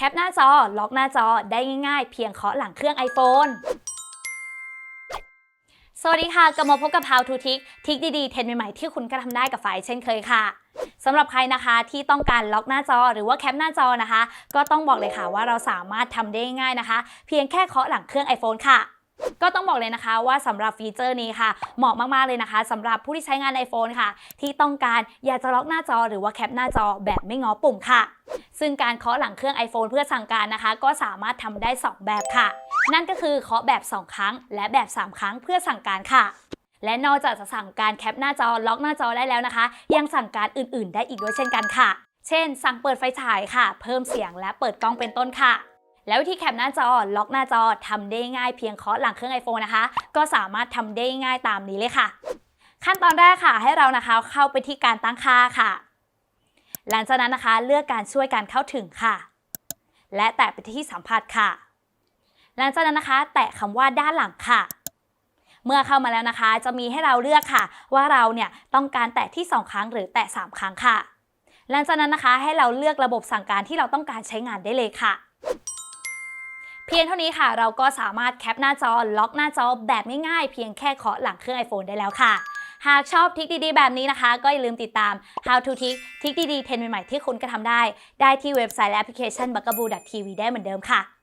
แคปหน้าจอ ล็อกหน้าจอได้ง่ายๆ เพียงเคาะหลังเครื่อง iPhone สวัสดีค่ะกลับมาพบกับ How to Tick ทิกดีๆ เทรนใหม่ๆ ที่คุณก็ทำได้กับฝ่ายเช่นเคยค่ะสำหรับใครนะคะที่ต้องการล็อกหน้าจอหรือว่าแคปหน้าจอนะคะ ก็ต้องบอกเลยค่ะว่าเราสามารถทำได้ง่ายนะคะ เพียงแค่เคาะหลังเครื่อง iPhone ค่ะ ก็ต้องบอกเลยนะคะว่าสำหรับฟีเจอร์นี้ค่ะ เหมาะมาก ๆ เลยนะคะสำหรับผู้ที่ใช้งาน iPhone ค่ะ ที่ต้องการอยากจะล็อกหน้าจอหรือว่าแคปหน้าจอแบบไม่ง้อปุ่มค่ะ ซึ่งการเคาะหลังเครื่อง iPhone เพื่อสั่งการนะคะ ก็สามารถทำได้ 2 แบบค่ะ นั่นก็คือเคาะแบบ 2 ครั้ง และแบบ 3 ครั้งเพื่อสั่งการค่ะและนอกจากจะสั่งการแคปหน้าจอล็อกหน้าจอได้แล้วนะคะ ยังสั่งการอื่น ๆ ได้อีกด้วยเช่นกันค่ะ เช่น สั่งเปิดไฟฉายค่ะ เพิ่มเสียงและเปิดกล้องเป็นต้นค่ะ แล้ววิธีแคปหน้าจอล็อกหน้าจอทำได้ง่ายเพียงเคาะหลังเครื่อง iPhone นะคะ ก็สามารถทำได้ง่ายตามนี้เลยค่ะ ขั้นตอนแรกค่ะ ให้เรานะคะเข้าไปที่การตั้งค่าค่ะ หลังจากนั้นนะคะเลือกการช่วยการเข้าถึงค่ะ และแตะไปที่สัมผัสค่ะ หลังจากนั้นนะคะ แตะคำว่าด้านหลังค่ะเมื่อเข้ามาแล้วนะคะ จะมีให้เราเลือกค่ะ ว่าเราเนี่ยต้องการแตะที่ 2 ครั้งหรือแตะ 3 ครั้งค่ะ หลังจากนั้นนะคะให้เราเลือกระบบสั่งการที่เราต้องการใช้งานได้เลยค่ะ เพียงเท่านี้ค่ะ เราก็สามารถแคปหน้าจอล็อกหน้าจอแบบง่ายๆ เพียงแค่เคาะหลังเครื่อง iPhone ได้แล้วค่ะ หากชอบทิกดีๆ แบบนี้นะคะ ก็อย่าลืมติดตาม How to Tick ทิกดีๆเทรนใหม่ๆที่คุณก็ทำได้ ได้ที่เว็บไซต์และแอปพลิเคชัน b u g a b o o TV ได้เหมือนเดิมค่ะ